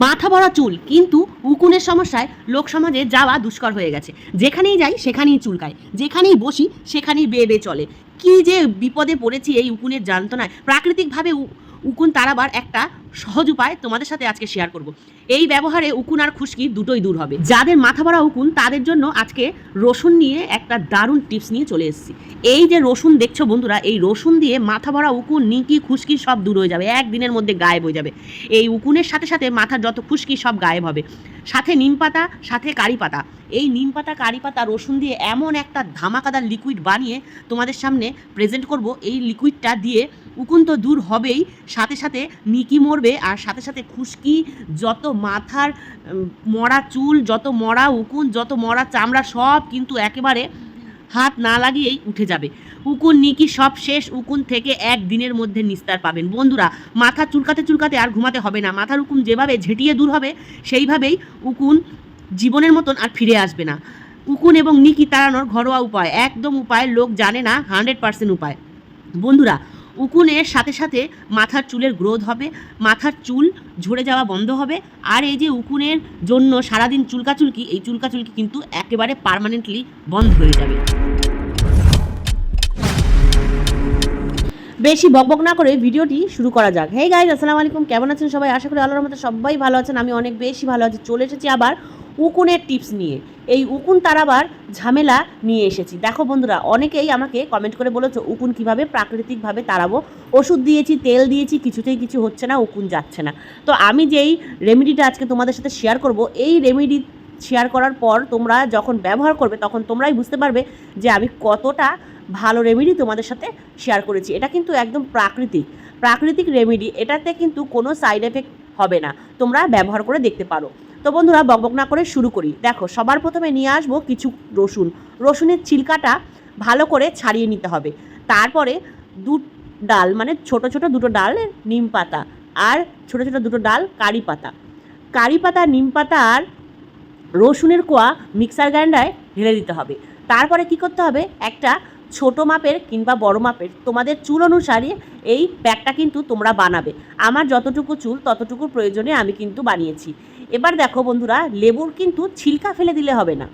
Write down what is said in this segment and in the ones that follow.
মাথা ভরা চুল। কিন্তু উকুনের সমস্যায় লোক সমাজে যাওয়া দুষ্কর হয়ে গেছে। যেখানেই যাই, সেখানেই চুলকায় যেখানেই বসি, সেখানেই বেয়ে বেয়ে চলে। কি যে বিপদে পড়েছি এই উকুনের যন্ত্রণায়। প্রাকৃতিকভাবে উকুন তাড়াবার একটা সহজ উপায় তোমাদের সাথে আজকে শেয়ার করব। এই ব্যবহারে উকুন আর খুশকি দুটোই দূর হবে। যাদের মাথা ভরা উকুন, তাদের জন্য আজকে রসুন নিয়ে একটা দারুণ টিপস নিয়ে চলে এসেছি। এই যে রসুন দেখছ বন্ধুরা, এই রসুন দিয়ে মাথা ভরা উকুন, নিকি, খুশকি সব দূর হয়ে যাবে, একদিনের মধ্যে গায়েব হয়ে যাবে। এই উকুনের সাথে সাথে মাথার যত খুশকি সব গায়েব হবে। সাথে নিম পাতা, সাথে কারি পাতা। এই নিম পাতা, কারি পাতা, রসুন দিয়ে এমন একটা ধামাকাদার লিকুইড বানিয়ে তোমাদের সামনে প্রেজেন্ট করব। এই লিকুইডটা দিয়ে উকুন তো দূর হবেই, সাথে সাথে নিকি মরবে আর সাথে সাথে খুশকি, যত মাথার মরা চুল, যত মরা উকুন, যত মরা চামড়া সব কিন্তু একেবারে হাত না লাগিয়েই উঠে যাবে। উকুন নিকি সব শেষ, উকুন থেকে এক দিনের মধ্যে নিস্তার পাবেন। বন্ধুরা, মাথা চুলকাতে চুলকাতে আর ঘুমাতে হবে না। মাথার উকুন যেভাবে ঝেঁটিয়ে দূর হবে, সেইভাবেই উকুন জীবনের মতন আর ফিরে আসবে না। উকুন এবং নিকি তাড়ানোর ঘরোয়া উপায়, একদম উপায়, লোক জানে না, হান্ড্রেড পার্সেন্ট উপায়। বন্ধুরা উকুনের সাথে সাথে মাথার চুলের গ্রোথ হবে, মাথার চুল ঝরে যাওয়া বন্ধ হবে, আর এই যে উকুনের জন্য সারাদিন চুলকাচুলকি, এই চুলকাচুলকি কিন্তু একেবারে পার্মানেন্টলি বন্ধ হয়ে যাবে। বেশি বকবক না করে ভিডিওটি শুরু করা যাক। হে গাইজ আসসালামু আলাইকুম। কেমন আছেন সবাই? আশা করি আল্লাহর মতো সবাই ভালো আছেন। আমি অনেক বেশি ভালো আছি। চলে এসেছি আবার উকুনের টিপস নিয়ে। এই উকুন তারাবার ঝামেলা নিয়ে এসেছি। দেখো বন্ধুরা, অনেকেই আমাকে কমেন্ট করে বলেছ, উকুন কীভাবে প্রাকৃতিকভাবে তাড়াবো? ওষুধ দিয়েছি, তেল দিয়েছি, কিছুতেই কিছু হচ্ছে না, উকুন যাচ্ছে না। তো আমি যেই রেমেডিটা আজকে তোমাদের সাথে শেয়ার করব, এই রেমেডি শেয়ার করার পর তোমরা যখন ব্যবহার করবে, তখন তোমরাই বুঝতে পারবে যে আমি কতটা ভালো রেমেডি তোমাদের সাথে শেয়ার করেছি। এটা কিন্তু একদম প্রাকৃতিক। প্রাকৃতিক রেমেডি এটাতে কিন্তু কোনো সাইড এফেক্ট হবে না। তোমরা ব্যবহার করে দেখতে পারো। তো বন্ধুরা বকবক না করে শুরু করি। দেখো, সবার প্রথমে নিয়ে আসব কিছু রসুন। রসুনের চিলকাটা ভালো করে ছাড়িয়ে নিতে হবে। তারপরে দু ডাল মানে ছোট ছোট দুটো ডাল, নিম পাতা আর ছোট ছোট দুটো ডাল, কারি পাতা। কারি পাতা, নিম পাতা আর রসুনের কোয়া মিক্সার গ্রাইন্ডারে ঢেলে দিতে হবে। তারপরে কি করতে হবে? একটা ছোট মাপের কিংবা বড় মাপের তোমাদের চুল অনুসারে এই প্যাকটা কিন্তু তোমরা বানাবে। আমার যতটুকু চুল ততটুকু প্রয়োজনে আমি কিন্তু বানিয়েছি। এবার দেখো বন্ধুরা, লেবুর কিন্তু ছিলকা ফেলে দিলে হবে না।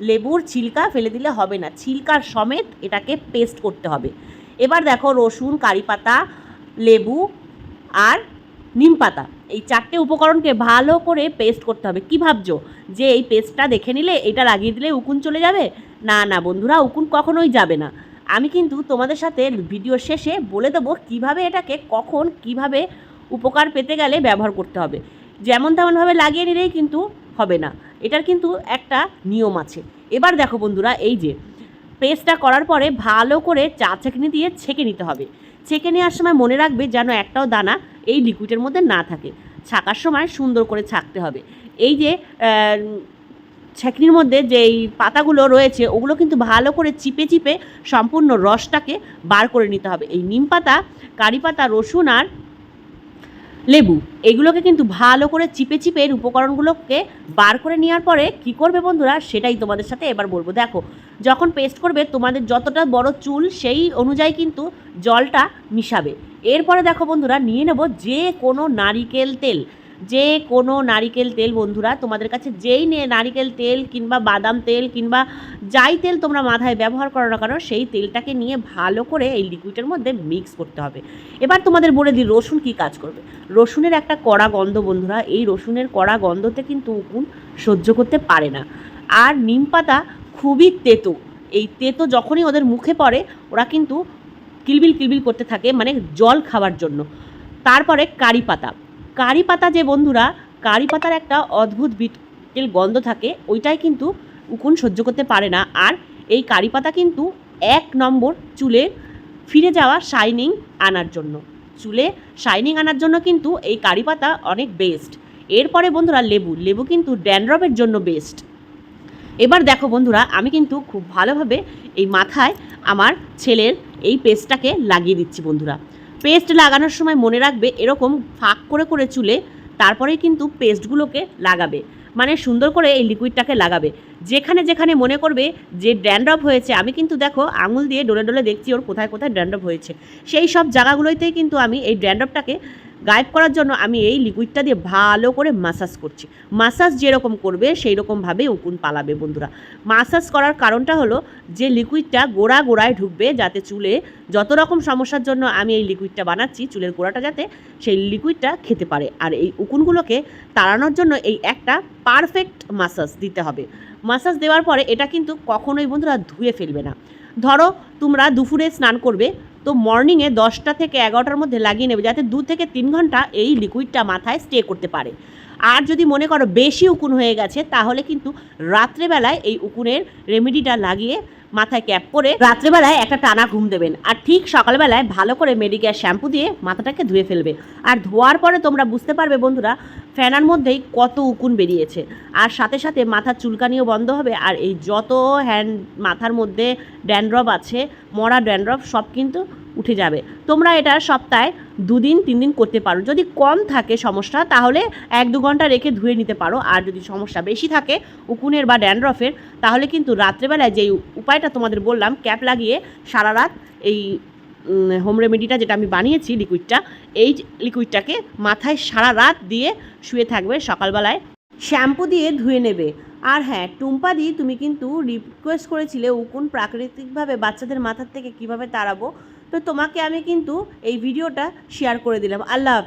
লেবুর ছিলকা ফেলে দিলে হবে না। ছিলকার সমেত এটাকে পেস্ট করতে হবে। এবার দেখো রসুন, কারি পাতা, লেবু আর নিম পাতা। এই চারটে উপকরণকে ভালো করে পেস্ট করতে হবে। কি ভাবছ? যে এই পেস্টটা দেখে নিলে এটা লাগিয়ে দিলে উকুন চলে যাবে? না না বন্ধুরা, উকুন কখনোই যাবে না। আমি কিন্তু তোমাদের সাথে ভিডিও শেষে বলে দেবো কীভাবে এটাকে, কখন, কীভাবে উপকার পেতে গেলে ব্যবহার করতে হবে। যেমন তেমনভাবে লাগিয়ে নিলেই কিন্তু হবে না। এটার কিন্তু একটা নিয়ম আছে। এবার দেখো বন্ধুরা, এই যে, পেস্টটা করার পরে ভালো করে চা ছেঁকনি দিয়ে ছেঁকে নিতে হবে। ছেঁকে নেওয়ার সময় মনে রাখবে যেন একটাও দানা এই লিকুইডের মধ্যে না থাকে। ছাকার সময় সুন্দর করে ছাকতে হবে। এই যে ছেঁকনির মধ্যে যেই পাতাগুলো রয়েছে, ওগুলো কিন্তু ভালো করে চিপে চিপে সম্পূর্ণ রসটাকে বার করে নিতে হবে। এই নিম পাতা, কারি পাতা, রসুন আর লেবু, এগুলোকে কিন্তু ভালো করে চিপে চিপে এর উপকরণগুলোকে বার করে নেওয়ার পরে কি করবে বন্ধুরা সেটাই তোমাদের সাথে এবার বলব। দেখো, যখন পেস্ট করবে তোমাদের যতটা বড় চুল সেই অনুযায়ী কিন্তু জলটা মিশাবে। এরপরে দেখো বন্ধুরা, নিয়ে নেব যে কোনো নারিকেল তেল। যে কোনো নারিকেল তেল, বন্ধুরা, তোমাদের কাছে যেই নারিকেল তেল কিংবা বাদাম তেল কিংবা যাই তেল তোমরা মাথায় ব্যবহার করো না কেন, সেই তেলটাকে নিয়ে ভালো করে এই লিকুইডের মধ্যে মিক্স করতে হবে। এবার তোমাদের বলে দিই, রসুন কি কাজ করবে? রসুনের একটা কড়া গন্ধ, বন্ধুরা, এই রসুনের কড়া গন্ধতে কিন্তু উকুন সহ্য করতে পারে না। আর নিম পাতা খুবই তেতো। এই তেতো যখনই ওদের মুখে পড়ে, ওরা কিন্তু কিলবিল কিলবিল করতে থাকে মানে জল খাওয়ার জন্য। তারপরে কারি পাতা। কারি পাতা যে বন্ধুরা কারি পাতার একটা অদ্ভুত বিটেল গন্ধ থাকে, ওইটাই কিন্তু উকুন সহ্য করতে পারে না। আর এই কারি পাতা কিন্তু এক নম্বর চুলে ফিরে যাওয়া শাইনিং আনার জন্য। চুলে শাইনিং আনার জন্য কিন্তু এই কারি পাতা অনেক বেস্ট এরপরে বন্ধুরা লেবু লেবু কিন্তু ড্যান্ড্রফের জন্য বেস্ট এবার দেখো বন্ধুরা, আমি কিন্তু খুব ভালোভাবে এই মাথায় আমার ছেলের এই পেস্টটাকে লাগিয়ে দিচ্ছি বন্ধুরা। পেস্ট লাগানোর সময় মনে রাখবে, এরকম ফাঁক করে করে চুলে, তারপরেই কিন্তু পেস্টগুলোকে লাগাবে। মানে সুন্দর করে এই লিকুইডটাকে লাগাবে। যেখানে যেখানে মনে করবে যে ড্যান্ড্রফ হয়েছে, আমি কিন্তু দেখো আঙুল দিয়ে ডলে ডলে দেখছি ওর কোথায় কোথায় ড্যান্ড্রফ হয়েছে। সেই সব জায়গাগুলোতেই কিন্তু আমি এই ড্যান্ড্রফটাকে গায়েব করার জন্য আমি এই লিকুইডটা দিয়ে ভালো করে মাসাজ করছি। মাসাজ যেরকম করবে সেই রকমভাবেই উকুন পালাবে বন্ধুরা। মাসাজ করার কারণটা হলো যে লিকুইডটা গোড়া গোড়ায় ঢুকবে যাতে চুলে যত রকম সমস্যার জন্য আমি এই লিকুইডটা বানাচ্ছি, চুলের গোড়াটা যাতে সেই লিকুইডটা খেতে পারে। আর এই উকুনগুলোকে তাড়ানোর জন্য এই একটা পারফেক্ট মাসাজ দিতে হবে। মাসাজ দেওয়ার পরে এটা কিন্তু কখনোই বন্ধুরা ধুয়ে ফেলবে না। ধরো তোমরা দুপুরে স্নান করবে, তো মর্নিংয়ে দশটা থেকে এগারোটার মধ্যে লাগিয়ে নেবে যাতে দু থেকে তিন ঘণ্টা এই লিকুইডটা মাথায় স্টে করতে পারে। আর যদি মনে করো বেশি উকুন হয়ে গেছে, তাহলে কিন্তু রাত্রেবেলায় এই উকুনের রেমেডিটা লাগিয়ে মাথায় ক্যাপ করে রাত্রেবেলায় একটা টানা ঘুম দেবেন। আর ঠিক সকালবেলায় ভালো করে মেডিকেয়ার শ্যাম্পু দিয়ে মাথাটাকে ধুয়ে ফেলবে। আর ধোয়ার পরে তোমরা বুঝতে পারবে বন্ধুরা ফ্যানার মধ্যেই কত উকুন বেরিয়েছে। আর সাথে সাথে মাথার চুলকানিও বন্ধ হবে। আর এই যত হ্যান্ড মাথার মধ্যে ড্যান্ড্রফ আছে, মরা ড্যান্ড্রফ, সব কিন্তু উঠে যাবে। তোমরা এটা সপ্তাহে দুদিন তিন দিন করতে পারো। যদি কম থাকে সমস্যা, তাহলে এক দু ঘণ্টা রেখে ধুয়ে নিতে পারো। আর যদি সমস্যা বেশি থাকে, উকুনের বা ড্যান্ড্রফের তাহলে কিন্তু রাত্রেবেলায় যেই উপায়টা তোমাদের বললাম ক্যাপ লাগিয়ে সারা রাত এই হোম রেমেডিটা যেটা আমি বানিয়েছি লিকুইডটা এই লিকুইডটাকে মাথায় সারা রাত দিয়ে শুয়ে থাকবে সকালবেলায়। শ্যাম্পু দিয়ে ধুয়ে নেবে। আর হ্যাঁ টুম্পা টুম্পাদি তুমি কিন্তু রিকোয়েস্ট করেছিলে উকুন প্রাকৃতিকভাবে বাচ্চাদের মাথার থেকে কীভাবে তাড়াবো, তো তোমাকে আমি কিন্তু এই ভিডিওটা শেয়ার করে দিলাম। আল্লাহ।